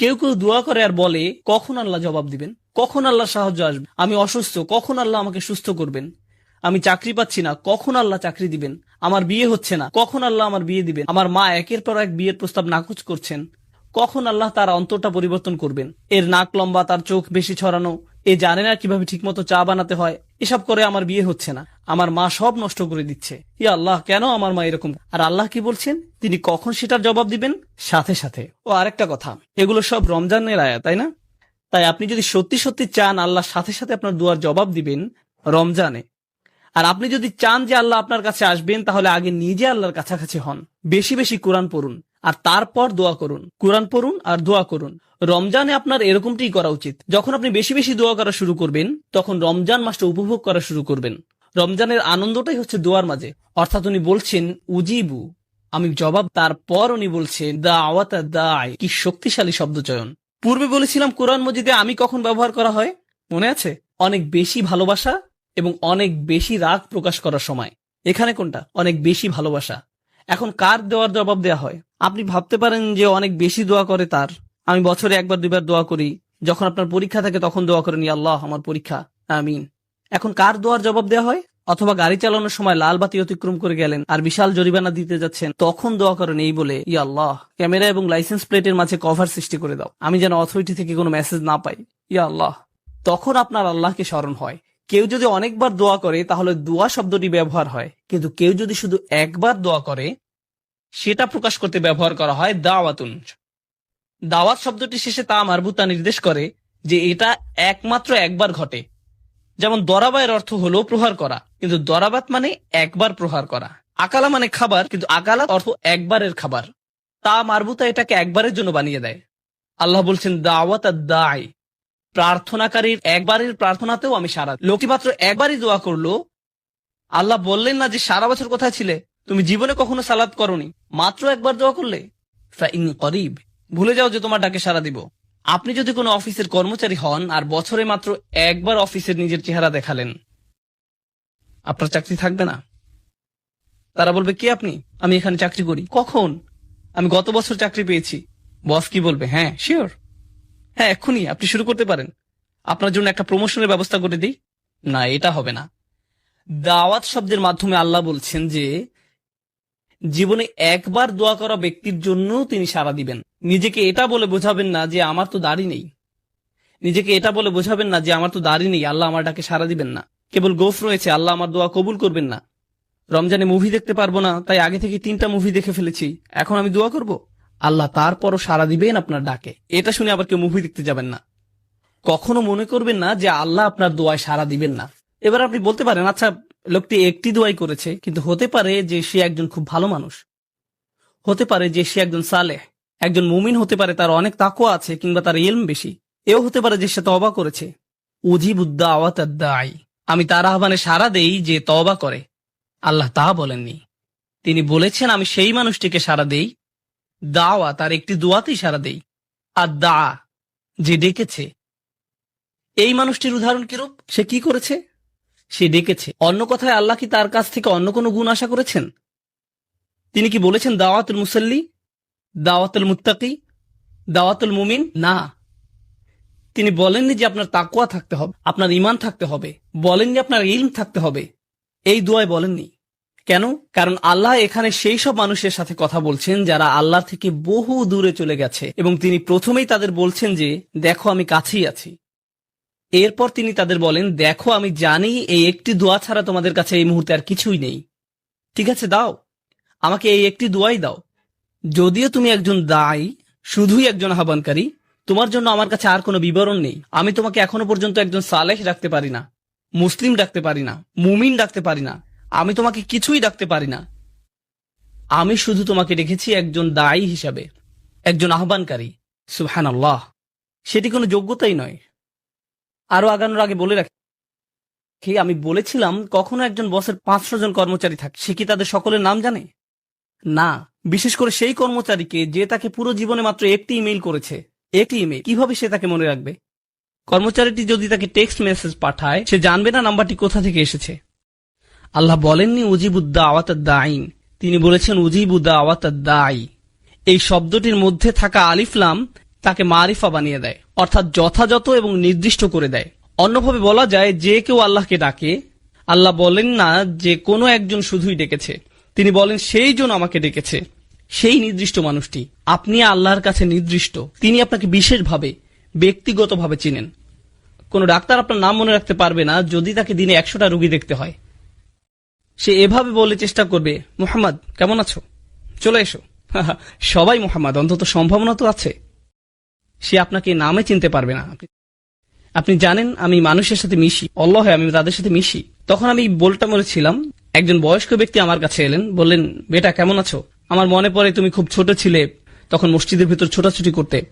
কেউ কেউ দোয়া করে আর বলে, কখন আল্লাহ জবাব দিবেন? কখন আল্লাহ সাহায্য আসবে? আমি অসুস্থ, কখন আল্লাহ আমাকে সুস্থ করবেন? আমি চাকরি পাচ্ছি না, কখন আল্লাহ চাকরি দিবেন? আমার বিয়ে হচ্ছে না, কখন আল্লাহ আমার বিয়ে দিবেন? আমার মা একের পর এক বিয়ের প্রস্তাব নাকচ করছেন। কখন আল্লাহ তার অন্তরটা পরিবর্তন করবেন? এর নাক লম্বা, তার চোখ বেশি ছড়ানো এ জানে না কীভাবে ঠিকমতো চা বানাতে হয়। এসব করে আমার বিয়ে হচ্ছে না। আমার মা সব নষ্ট করে দিচ্ছে। ই আল্লাহ, কেন আমার মা এরকম? আর আল্লাহ কি বলছেন? তিনি কখন সেটার জবাব দিবেন? সাথে সাথে। ও আরেকটা কথা। এগুলো সব রমজানের আয়া তাই না? তাই আপনি যদি সত্যি সত্যি চান আল্লাহ সাথে সাথে আপনার দুয়ার জবাব দিবেন রমজানে। আর আপনি যদি চান যে আল্লাহ আপনার কাছে আসবেন, তাহলে আগে নিজে আল্লাহর কাছাকাছি হন। বেশি বেশি কোরআন পড়ুন। আর তারপর দোয়া করুন। কোরআন পড়ুন আর দোয়া করুন। রমজানে আপনার এরকমটাই করা উচিত। যখন আপনি বেশি বেশি দোয়া করা শুরু করবেন, তখন রমজান মাসটা উপভোগ করা শুরু করবেন। রমজানের আনন্দটাই হচ্ছে দোয়ার মাঝে। অর্থাৎ উনি বলছেন, উজিবু। আমি জবাব, তারপর উনি বলছেন দা আওয়াতা দায়। কি শক্তিশালী শব্দ চয়ন। পূর্বে বলেছিলাম, কোরআন মজিদে আমি কখন ব্যবহার করা হয়? মনে আছে? অনেক বেশি ভালোবাসা এবং অনেক বেশি রাগ প্রকাশ করার সময়। এখানে কোনটা? অনেক বেশি ভালোবাসা। এখন কার দেওয়ার জবাব দেওয়া হয়? আপনি ভাবতে পারেন যে অনেক বেশি দোয়া করে তার। আমি বছরে একবার, দুইবার দোয়া করি। যখন আপনার পরীক্ষা থাকে, তখন দোয়া করেন আল্লাহ, আমার পরীক্ষা। আমিন। এখন কার দোয়ার জবাব দেওয়া হয়? অথবা গাড়ি চালানোর সময় লাল বাতি অতিক্রম করে গেলেন আর বিশাল জরিমানা দিতে যাচ্ছেন, তখন দোয়া করেন, এই বলে ইয়া আল্লাহ, ক্যামেরা এবং লাইসেন্স প্লেটের মাঝে কভার সৃষ্টি করে দাও। আমি যেন অথরিটি থেকে কোনো মেসেজ না পাই। ইয়া আল্লাহ। তখন আপনার আল্লাহকে স্মরণ হয়। কেউ যদি অনেকবার দোয়া করে, তাহলে দোয়া শব্দটি ব্যবহার হয়। কিন্তু কেউ যদি শুধু একবার দোয়া করে, সেটা প্রকাশ করতে ব্যবহার করা হয় দাওয়াতুন। দাওয়াত শব্দটি শেষে তা মারবুতা নির্দেশ করে যে এটা একমাত্র একবার ঘটে। যেমন দরাবায়ের অর্থ হলো প্রহার করা, কিন্তু দরাবাত মানে একবার প্রহার করা। আকালা মানে খাবার, কিন্তু আকালা অর্থ একবারের খাবার। তা মারবুতা এটাকে একবারের জন্য বানিয়ে দেয়। আল্লাহ বলছেন, দাওয়াত দায় প্রার্থনাকারীর একবারের প্রার্থনাতেও আমি সারা লোকটি মাত্র একবারই দোয়া করল। আল্লাহ বললেন না যে সারা বছর কোথায় ছিলে? তুমি জীবনে কখনো সালাদ করনি। মাত্র একবার দোয়া করলে? ফাইন করিব। ভুলে যাও যে তোমার ডাকে সারা দিব। আপনি যদি কোনো অফিসের কর্মচারী হন আর বছরে মাত্র একবার অফিসের নিজের চেহারা দেখালেন, আপনার চাকরি থাকবে না। তারা বলবে, কে আপনি? আমি এখানে চাকরি করি। কখন? আমি গত বছর চাকরি পেয়েছি। বস কি বলবে? হ্যাঁ শিওর হ্যাঁ এক্ষুনি, আপনি শুরু করতে পারেন। আপনার জন্য একটা প্রমোশনের ব্যবস্থা করে দিই। না, এটা হবে না। দাওয়াত শব্দের মাধ্যমে আল্লাহ বলছেন যে জীবনে একবার দোয়া করা ব্যক্তির জন্য তিনি সাড়া দিবেন। নিজেকে এটা বলে বোঝাবেন না যে আমার তো দাড়ি নেই। নিজেকে এটা বলে বোঝাবেন না যে আমার তো দাড়ি নেই, আল্লাহ আমার ডাকে সাড়া দিবেন না। কেবল গোফ রয়েছে, আল্লাহ আমার দোয়া কবুল করবেন না। রমজানে মুভি দেখতে পারব না, তাই আগে থেকে তিনটা মুভি দেখে ফেলেছি। এখন আমি দোয়া করব? আল্লাহ তারপরও সাড়া দিবেন আপনার ডাকে। এটা শুনে আবার কেউ মুভি দেখতে যাবেন না। কখনো মনে করবেন না যে আল্লাহ আপনার দোয়ায় সাড়া দিবেন না। এবার আপনি বলতে পারেন আচ্ছা লোকটি একটি দোয়াই করেছে, কিন্তু হতে পারে যে সে একজন খুব ভালো মানুষ। হতে পারে যে সে একজন সালেহ। একজন মুমিন হতে পারে তার অনেক তাকুয়া আছে কিংবা তার ইলম বেশি। এও হতে পারে যে সে তবা করেছে। উজিবুদ্দা আওয়াত দায় আমি তার আহ্বানে সাড়া দেই যে তবা করে। আল্লাহ তা বলেননি। তিনি বলেছেন, আমি সেই মানুষটিকে সাড়া দেই। দাওয়া, তার একটি দোয়াতেই সাড়া দেই। আর দা যে ডেকেছে। এই মানুষটির উদাহরণ কিরূপ? সে কি করেছে? সে ডেকেছে। অন্য কথায় আল্লাহ কি তার কাছ থেকে অন্য কোনো গুণ আশা করেছেন? তিনি কি বলেছেন, দাওয়াতুল মুসল্লি, দাওয়াতুল মুত্তাকি, দাওয়াতুল মুমিন? না। তিনি বলেননি যে আপনার তাকুয়া থাকতে হবে, আপনার ইমান থাকতে হবে। বলেননি আপনার ইলম থাকতে হবে। এই দোয়ায় বলেননি। কেন? কারণ আল্লাহ এখানে সেই সব মানুষের সাথে কথা বলছেন যারা আল্লাহ থেকে বহু দূরে চলে গেছে এবং তিনি প্রথমেই তাদের বলছেন যে, দেখো, আমি কাছেই আছি। এরপর তিনি তাদের বলেন, দেখো, আমি জানি এই একটি দোয়া ছাড়া তোমাদের কাছে এই মুহূর্তে আর কিছুই নেই। ঠিক আছে, দাও। আমাকে এই একটি দোয়াই দাও। যদিও তুমি একজন দায়ী, শুধুই একজন আহ্বানকারী, তোমার জন্য আমার কাছে আর কোনো বিবরণ নেই। আমি তোমাকে এখনও পর্যন্ত একজন সালেহ ডাকতে পারি না, মুসলিম ডাকতে পারি না, মুমিন ডাকতে পারি না, আমি তোমাকে কিছুই ডাকতে পারি না। আমি শুধু তোমাকে রেখেছি একজন দায়ী হিসাবে, একজন আহ্বানকারী। সুহান আল্লাহ সেটি কোনো যোগ্যতাই নয়। আরও আগানোর আগে বলে রাখি, আমি বলেছিলাম কখনো একজন বসের পাঁচশো জন কর্মচারী থাকে, সে কি তাদের সকলের নাম জানে? না, বিশেষ করে সেই কর্মচারীকে যে তাকে পুরো জীবনে মাত্র একটি ইমেইল করেছে, একটি ইমেইল, কীভাবে সে তাকে মনে রাখবে? কর্মচারীটি যদি তাকে টেক্সট মেসেজ পাঠায়, সে জানবে না নাম্বারটি কোথা থেকে এসেছে। আল্লাহ বলেননি উজিবুদ্দা আওয়াত দাইন তিনি বলেছেন উজিবুদ্দা আওয়াত দাই এই শব্দটির মধ্যে থাকা আলিফলাম তাকে মারিফা বানিয়ে দেয়, অর্থাৎ যথাযথ এবং নির্দিষ্ট করে দেয়। অন্যভাবে বলা যায়, যে কেউ আল্লাহকে ডাকে, আল্লাহ বলেন না যে কোনো একজন শুধুই ডেকেছে। তিনি বলেন, সেই জন আমাকে ডেকেছে। সেই নির্দিষ্ট মানুষটি, আপনি আল্লাহর কাছে নির্দিষ্ট, তিনি আপনাকে বিশেষভাবে, ব্যক্তিগতভাবে চিনেন। কোন ডাক্তার আপনার নাম মনে রাখতে পারবে না, যদি তাকে দিনে একশোটা রুগী দেখতে হয়। সে এভাবে বলে চেষ্টা করবে, মোহাম্মদ, কেমন আছো? চলে এসো। সবাই, মোহাম্মদ, অন্তত সম্ভাবনা তো আছে। সে আপনাকে নামে চিনতে পারবে না। আপনি- জানেন আমি মানুষের সাথে মিশি। অল্লাহ আমি তাদের সাথে মিশি। তখন আমি বলটা মরেছিলাম। একজন বয়স্ক ব্যক্তি আমার কাছে এলেন। বললেন, বেটা, কেমন আছো? আমার মনে পড়ে তুমি খুব ছোট ছিলে। তখন মসজিদের ভিতর ছোটাছুটি করতে।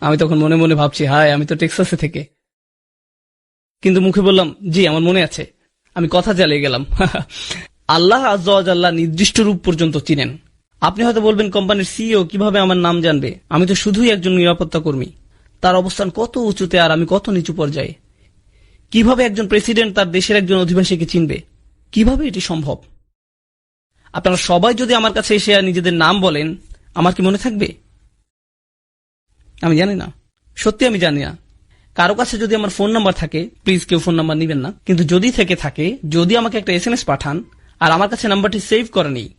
আমি তখন মনে মনে ভাবছি, হায়, আমি তো টেক্সাসে থেকে। কিন্তু মুখে বললাম, জি, আমার মনে আছে। আমি কথা চালিয়ে গেলাম। আল্লাহ আল্লাহ নির্দিষ্ট রূপ পর্যন্ত চিনেন। আপনি হয়তো বলবেন, কোম্পানির সিইও কীভাবে আমার নাম জানবে? আমি তো শুধুই একজন নিরাপত্তা কর্মী। তার অবস্থান কত উঁচুতে আর আমি কত নিচু পর্যায়ে? কীভাবে একজন প্রেসিডেন্ট তার দেশের একজন অধিবাসীকে চিনবে? কীভাবে এটি সম্ভব? আপনারা সবাই যদি আমার কাছে এসে নিজেদের নাম বলেন, আমার কি মনে থাকবে? আমি জানি না। সত্যি আমি জানি না। কারও কাছে যদি আমার ফোন নাম্বার থাকে, প্লিজ কেউ ফোন নাম্বার নিবেন না। কিন্তু যদি থেকে থাকে, যদি আমাকে একটা এস পাঠান, আর আমার কাছে নাম্বারটি সেভ করে নেই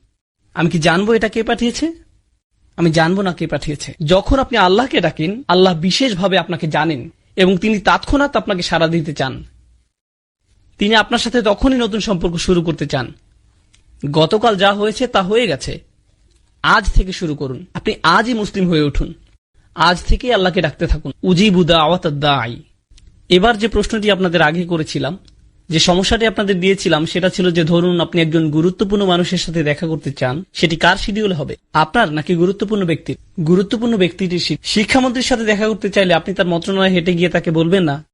আমি কি জানব এটা কে পাঠিয়েছে? আমি জানব না কে পাঠিয়েছে। যখন আপনি আল্লাহকে ডাকেন, আল্লাহ বিশেষভাবে আপনাকে জানেন এবং তিনি তৎক্ষণাৎ আপনাকে সাড়া দিতে চান। তিনি আপনার সাথে তখনই নতুন সম্পর্ক শুরু করতে চান। গতকাল যা হয়েছে তা হয়ে গেছে। আজ থেকে শুরু করুন। আপনি আজই মুসলিম হয়ে উঠুন। আজ থেকে আল্লাহকে ডাকতে থাকুন। উজিবুদা আওয়াত দাই এবার যে প্রশ্নটি আপনাদের আগে করেছিলাম যে সমস্যাটি আপনাদের দিয়েছিলাম, সেটা ছিল যে ধরুন আপনি একজন গুরুত্বপূর্ণ মানুষের সাথে দেখা করতে চান, সেটি কার শিডিউল হবে? আপনার নাকি গুরুত্বপূর্ণ ব্যক্তির? গুরুত্বপূর্ণ ব্যক্তিটির শিক্ষামন্ত্রীর সাথে দেখা করতে চাইলে আপনি তার মন্ত্রণালয়ে হেঁটে গিয়ে তাকে বলবেন না?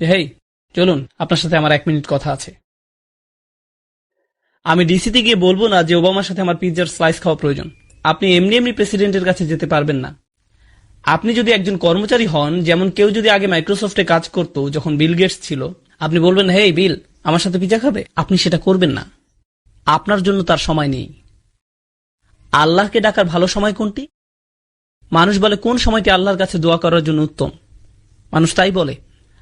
হেই, চলুন, আপনার সাথে আমার এক মিনিট কথা আছে। আমি ডিসিতে গিয়ে বলব না যে ওবামার সাথে আমার পিৎজার স্লাইস খাওয়া প্রয়োজন। আপনি এমনি এমনি প্রেসিডেন্টের কাছে যেতে পারবেন না। আপনি যদি একজন কর্মচারী হন, যেমন কেউ যদি আগে মাইক্রোসফটে কাজ করত, যখন বিল গেটস ছিল, আপনি বলবেন, হেই, বিল, আমার সাথে পিজা খাবে? আপনি সেটা করবেন না। আপনার জন্য তার সময় নেই। আল্লাহকে ডাকার ভালো সময় কোনটি? মানুষ বলে, কোন সময়টি আল্লাহর কাছে দোয়া করার জন্য উত্তম? মানুষ তাই বলে।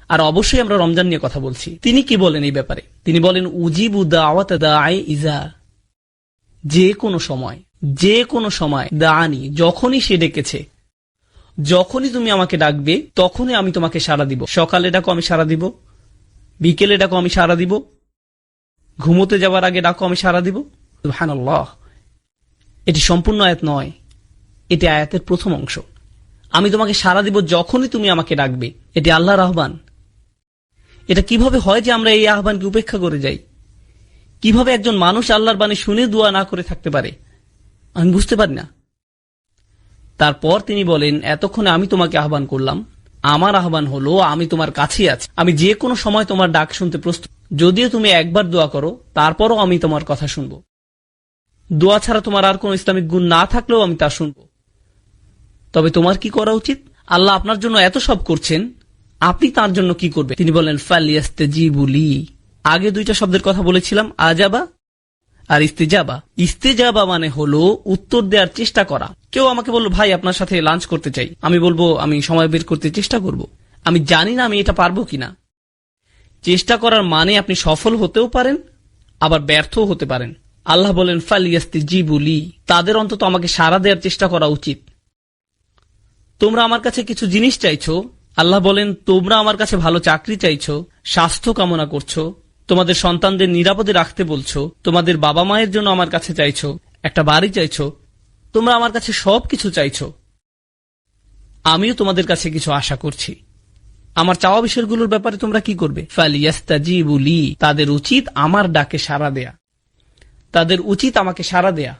আর অবশ্যই আমরা রমজান নিয়ে কথা বলছি। তিনি কি বলেন এই ব্যাপারে? তিনি বলেন, উজিবু ইজা। যে কোনো সময়, যে কোনো সময় দানি যখনই সে ডেকেছে যখনই তুমি আমাকে ডাকবে, তখনই আমি তোমাকে সাড়া দিব। সকালে ডাকো, আমি সাড়া দিব। বিকেলে ডাকো, আমি সাড়া দিব। ঘুমোতে যাওয়ার আগে ডাকো, আমি সাড়া দিব। সুবহানাল্লাহ। এটি সম্পূর্ণ আয়াত নয়। এটি আয়াতের প্রথম অংশ। আমি তোমাকে সাড়া দিব যখনই তুমি আমাকে ডাকবে। এটি আল্লাহর আহ্বান। এটা কীভাবে হয় যে আমরা এই আহ্বানকে উপেক্ষা করে যাই? কীভাবে একজন মানুষ আল্লাহর বাণী শুনে দোয়া না করে থাকতে পারে? আমি বুঝতে পারি না। তারপর তিনি বলেন, এতক্ষণে আমি তোমাকে আহ্বান করলাম। আমার আহ্বান হলো, আমি তোমার কাছেই আছি। আমি যে কোনো সময় তোমার ডাক শুনতে প্রস্তুত। যদিও তুমি একবার দোয়া করো, তারপরও আমি তোমার কথা শুনব। দোয়া ছাড়া তোমার আর কোনো ইসলামিক গুণ না থাকলেও আমি তা শুনব। তবে তোমার কি করা উচিত? আল্লাহ আপনার জন্য এত সব করছেন। আপনি তার জন্য কি করবে তিনি বলেন ফালিয়াস্তে বলি আগে দুইটা শব্দের কথা বলেছিলাম। আজাবা আর ইস্তেজাবা। ইস্তেজাবা মানে হলো উত্তর দেওয়ার চেষ্টা করা। কেউ আমাকে বলল, ভাই, আপনার সাথে লাঞ্চ করতে চাই। আমি বলব, আমি সময় বের করতে চেষ্টা করব। আমি জানি না আমি এটা পারব কিনা। চেষ্টা করার মানে আপনি সফল হতেও পারেন, আবার ব্যর্থও হতে পারেন। আল্লাহ বলেন ফালিয়াস্তে বলি তাদের অন্তত আমাকে সাড়া দেওয়ার চেষ্টা করা উচিত। তোমরা আমার কাছে কিছু জিনিস চাইছো? আল্লাহ বলেন, তোমরা আমার কাছে ভালো চাকরি চাইছো, স্বাস্থ্য কামনা করছ তোমাদের সন্তানদের নিরাপদে রাখতে বলছো, তোমাদের বাবা মায়ের জন্য আমার কাছে চাইছো, একটা বাড়ি চাইছো, তোমরা আমার কাছে সব কিছু চাইছো। আমিও তোমাদের কাছে কিছু আশা করছি। আমার চাওয়া বিষয়গুলোর ব্যাপারে তোমরা কি করবে? ফালিয়াস্তাজিবুলি তাদের উচিত আমার ডাকে সাড়া দেয়া। তাদের উচিত আমাকে সাড়া দেয়া।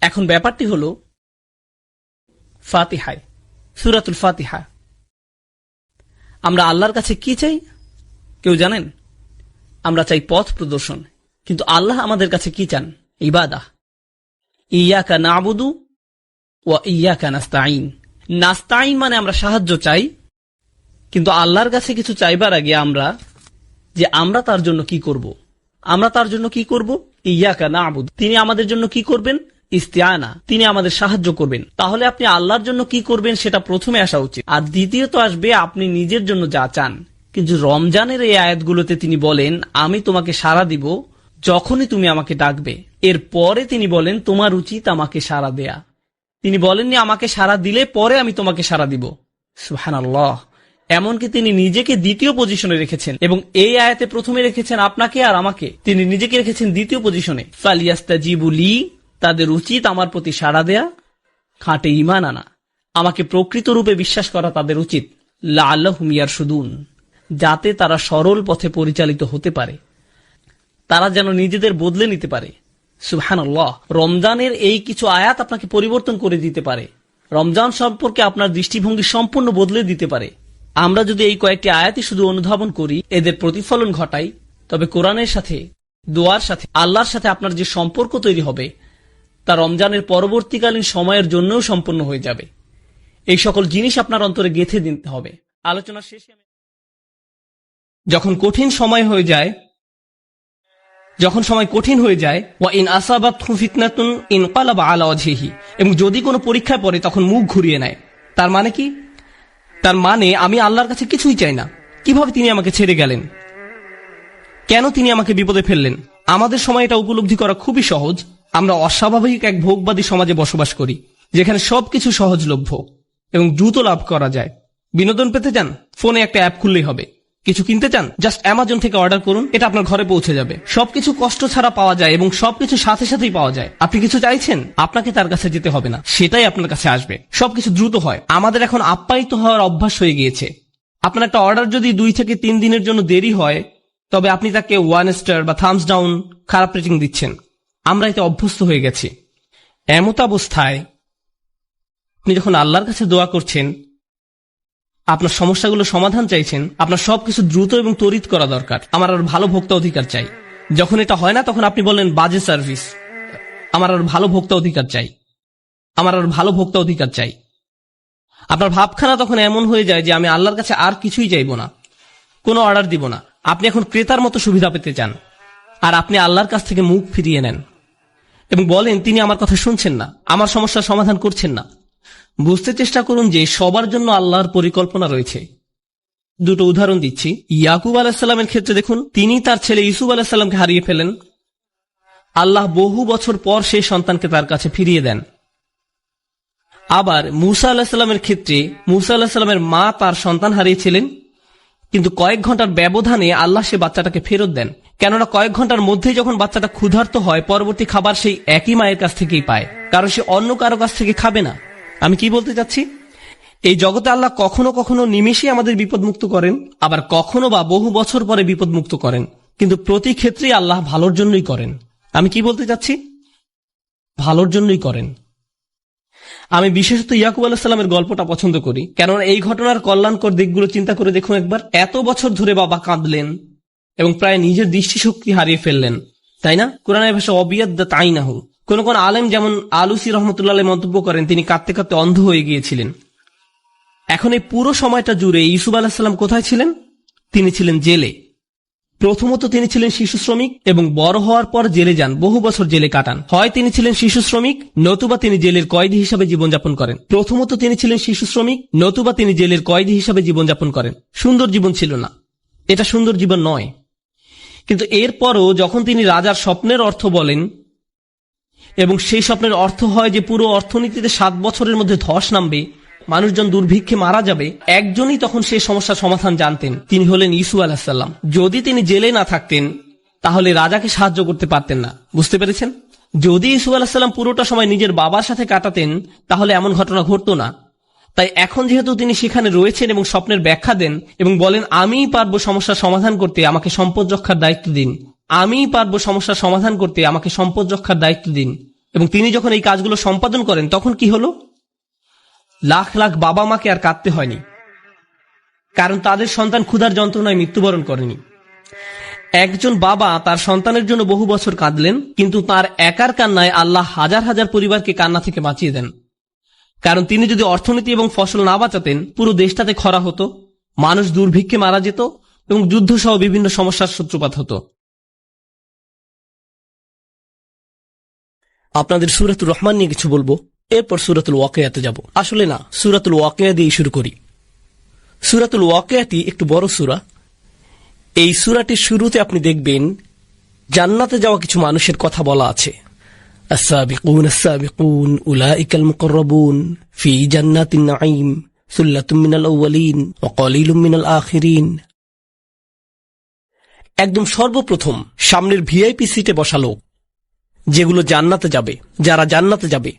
এখন ব্যাপারটি হলো ফাতিহায়, সুরাতুল ফাতিহা। আমরা আল্লাহর কাছে কি চাই? কেউ জানেন? আমরা চাই পথ প্রদর্শন। কিন্তু আল্লাহ আমাদের কাছে কি চান? ইবাদা। ইয়াকা নাবুদু ও ইয়াকা নাস্তাইন নাস্তাইন মানে আমরা সাহায্য চাই, কিন্তু আল্লাহর কাছে কিছু চাইবার আগে আমরা যে আমরা তার জন্য কি করব। আমরা তার জন্য কি করব? ইয়াকা নাবুদ। তিনি আমাদের জন্য কি করবেন? ইস্তিয়ানা। তিনি আমাদের সাহায্য করবেন। তাহলে আপনি আল্লাহর জন্য কি করবেন সেটা প্রথমে আসা উচিত। আর দ্বিতীয়ত আসবে আপনি নিজের জন্য যা চান। কিন্তু রমজানের এই আয়াতগুলোতে তিনি বলেন, আমি তোমাকে সাড়া দিব যখনই তুমি আমাকে ডাকবে। এর পরে তিনি বলেন, তোমার উচিত আমাকে সাড়া দেয়া। তিনি বলেননি, আমাকে সাড়া দিলে পরে আমি তোমাকে সাড়া দিব। সুহান এমনকি তিনি নিজেকে দ্বিতীয় পজিশনে রেখেছেন এবং এই আয়াতে প্রথমে রেখেছেন আপনাকে আর আমাকে। তিনি নিজেকে রেখেছেন দ্বিতীয় পজিশনে। ফালিয়াস্তা জিবুলি তাদের উচিত আমার প্রতি সাড়া দেয়া। খাঁটে ইমান আনা। আমাকে প্রকৃত রূপে বিশ্বাস করা তাদের উচিত। লাল্লাহ হুমিয়ার সুদুন যাতে তারা সরল পথে পরিচালিত হতে পারে। তারা যেন নিজেদের বদলে নিতে পারে। সুবহান রমজানের এই কিছু আয়াত আপনাকে পরিবর্তন করে দিতে পারে। রমজান সম্পর্কে আপনার দৃষ্টিভঙ্গি সম্পূর্ণ বদলে দিতে পারে। আমরা যদি এই কয়েকটি আয়াতই শুধু অনুধাবন করি, এদের প্রতিফলন ঘটাই, তবে কোরআনের সাথে, দোয়ার সাথে, আল্লাহর সাথে আপনার যে সম্পর্ক তৈরি হবে, তা রমজানের পরবর্তীকালীন সময়ের জন্যও সম্পন্ন হয়ে যাবে। এই সকল জিনিস আপনার অন্তরে গেথে দিতে হবে। আলোচনা শেষে যখন কঠিন সময় হয়ে যায়, যখন সময় কঠিন হয়ে যায়, ওয়া ইন আসাবাত ফিতনাতুন ইন কালাবা আলা ওয়াজহিহি। এবং যদি কোনো পরীক্ষায় পড়ে, তখন মুখ ঘুরিয়ে নেয়। তার মানে কি? তার মানে আমি আল্লাহর কাছে কিছুই চাই না। কীভাবে তিনি আমাকে ছেড়ে গেলেন? কেন তিনি আমাকে বিপদে ফেললেন? আমাদের সময় এটা উপলব্ধি করা খুবই সহজ। আমরা অস্বাভাবিক এক ভোগবাদী সমাজে বসবাস করি, যেখানে সবকিছু সহজলভ্য এবং দ্রুত লাভ করা যায়। বিনোদন পেতে চান? ফোনে একটা অ্যাপ খুললেই হবে। কিছু কিনতে চান জাস্ট অ্যামাজন থেকে অর্ডার করুন, এটা আপনার ঘরে পৌঁছে যাবে। সবকিছু কষ্ট ছাড়া পাওয়া যায় এবং সবকিছু সাথে সাথেই পাওয়া যায়। আপনি কিছু চাইছেন, আপনাকে তার কাছে যেতে হবে না, সেটাই আপনার কাছে আসবে। সবকিছু দ্রুত হয়। আমাদের এখন আপ্যায়িত হওয়ার অভ্যাস হয়ে গিয়েছে। আপনার একটা অর্ডার যদি দুই থেকে তিন দিনের জন্য দেরি হয়, তবে আপনি তাকে ওয়ান স্টার বা থামস ডাউন খারাপ রেটিং দিচ্ছেন। আমরা এতে অভ্যস্ত হয়ে গেছি। এমত অবস্থায় আপনি যখন আল্লাহর কাছে দোয়া করছেন আপনার সমস্যাগুলো সমাধান চাইছেন, আপনার সবকিছু দ্রুত এবং তড়িৎ করা দরকার। আমার আর ভালো ভোক্তা অধিকার চাই। যখন এটা হয় না, তখন আপনি বলেন বাজে সার্ভিস। আমার আর ভালো ভোক্তা অধিকার চাই। আমার আর ভালো ভোক্তা অধিকার চাই। আপনার ভাবখানা তখন এমন হয়ে যায় যে, আমি আল্লাহর কাছে আর কিছুই চাইব না। কোনো অর্ডার দিব না। আপনি এখন ক্রেতার মতো সুবিধা পেতে চান। আর আপনি আল্লাহর কাছ থেকে মুখ ফিরিয়ে নেন। এবং বলেন, তিনি আমার কথা শুনছেন না। আমার সমস্যার সমাধান করছেন না। বুঝতে চেষ্টা করুন যে সবার জন্য আল্লাহর পরিকল্পনা রয়েছে। দুটো উদাহরণ দিচ্ছি। ইয়াকুব আলাহিসাল্লামের ক্ষেত্রে দেখুন, তিনি তার ছেলে ইসুফ আলাহিসাল্লামকে হারিয়ে ফেলেন। আল্লাহ বহু বছর পর সেই সন্তানকে তার কাছে ফিরিয়ে দেন। আবার মুসা আলাহিসাল্লামের ক্ষেত্রে মুসা আলাহিসাল্লামের মা তার সন্তান হারিয়েছিলেন, কিন্তু কয়েক ঘণ্টার ব্যবধানে আল্লাহ সে বাচ্চাটাকে ফেরত দেন। কেননা কয়েক ঘণ্টার মধ্যেই যখন বাচ্চাটা ক্ষুধার্ত হয়, পরবর্তী খাবার সেই একই মায়ের কাছ থেকেই পায়। কারণ সে অন্য কারও কাছ থেকে খাবে না। আমি কি বলতে চাচ্ছি? এই জগতে আল্লাহ কখনো কখনো নিমেষেই আমাদের বিপদমুক্ত করেন, আবার কখনো বা বহু বছর পরে বিপদমুক্ত করেন। কিন্তু প্রতি ক্ষেত্রেই আল্লাহ ভালোর জন্যই করেন। আমি কি বলতে চাচ্ছি? ভালোর জন্যই করেন। আমি বিশেষত ইয়াকুব আলাহিসাল্লামের গল্পটা পছন্দ করি। কেননা এই ঘটনার কল্যাণকর দিকগুলো চিন্তা করে দেখুন একবার। এত বছর ধরে বাবা কাঁদলেন এবং প্রায় নিজের দৃষ্টিশক্তি হারিয়ে ফেললেন। তাই না? কোরআনের ভাষা অবিয়াদ তাই না হোক কোন কোন আলেম যেমন আলুসি রহমতুল্লাহ মন্তব্য করেন, তিনি কাঁদতে কাঁদতে অন্ধ হয়ে গিয়েছিলেন। এখন এই পুরো সময়টা জুড়ে ইসুফ আলাহিসাল্লাম কোথায় ছিলেন? তিনি ছিলেন জেলে। প্রথমত তিনি ছিলেন শিশু শ্রমিক এবং বড় হওয়ার পর জেলে যান, বহু বছর জেলে কাটান। হয় তিনি ছিলেন শিশু শ্রমিক, নতুবা তিনি জেলের কয়েদি হিসাবে জীবনযাপন করেন। প্রথমত তিনি ছিলেন শিশু শ্রমিক, নতুবা তিনি জেলের কয়েদি হিসাবে জীবনযাপন করেন। সুন্দর জীবন ছিল না। এটা সুন্দর জীবন নয়। কিন্তু এরপরও যখন তিনি রাজার স্বপ্নের অর্থ বলেন এবং সেই স্বপ্নের অর্থ হয় যে পুরো অর্থনীতিতে সাত বছরের মধ্যে ধস নামবে, মানুষজন দুর্ভিক্ষে মারা যাবে, একজনই তখন সেই সমস্যার সমাধান জানতেন, তিনি হলেন ইসু আলাহিসাল্লাম যদি তিনি জেলে না থাকতেন, তাহলে রাজাকে সাহায্য করতে পারতেন না। বুঝতে পেরেছেন? যদি ইসু আলাহিসাল্লাম পুরোটা সময় নিজের বাবার সাথে কাটাতেন, তাহলে এমন ঘটনা ঘটতো না। তাই এখন যেহেতু তিনি সেখানে রয়েছেন এবং স্বপ্নের ব্যাখ্যা দেন এবং বলেন, আমিই পারব সমস্যার সমাধান করতে, আমাকে সম্পদ রক্ষার দায়িত্ব দিন। আমিই পারব সমস্যার সমাধান করতে, আমাকে সম্পদ রক্ষার দায়িত্ব দিন। এবং তিনি যখন এই কাজগুলো সম্পাদন করেন, তখন কি হলো? লাখ লাখ বাবা মাকে আর কাঁদতে হয়নি। কারণ তাদের সন্তান ক্ষুধার যন্ত্রণায় মৃত্যুবরণ করেনি। একজন বাবা তার সন্তানের জন্য বহু বছর কাঁদলেন, কিন্তু তার একার কান্নায় আল্লাহ হাজার হাজার পরিবারকে কান্না থেকে বাঁচিয়ে দেন। কারণ তিনি যদি অর্থনীতি এবং ফসল না বাঁচাতেন, পুরো দেশটাতে খরা হতো, মানুষ দুর্ভিক্ষে মারা যেত এবং যুদ্ধ সহ বিভিন্ন সমস্যার সূত্রপাত হতো। আপনাদের সুরাতুল রহমান নিয়ে কিছু বলবো এরপর সুরাতুল ওয়াকিয়াতে যাব আসলে না সুরাতুল ওয়াকিয়া দিয়ে শুরু করি সুরাতুল ওয়াকিয়াটি একটু বড় সুরা এই সুরাটির শুরুতে আপনি দেখবেন জান্নাতে যাওয়া কিছু মানুষের কথা বলা আছে السابقون السابقون أولئك المقربون في جنات النعيم ثلة من الأولين وقليل من الآخرين একদম সর্বপ্রথম সামনের ভিআইপি সিটে বসা লোক যেগুলো জান্নাতে যাবে যারা জান্নাতে যাবে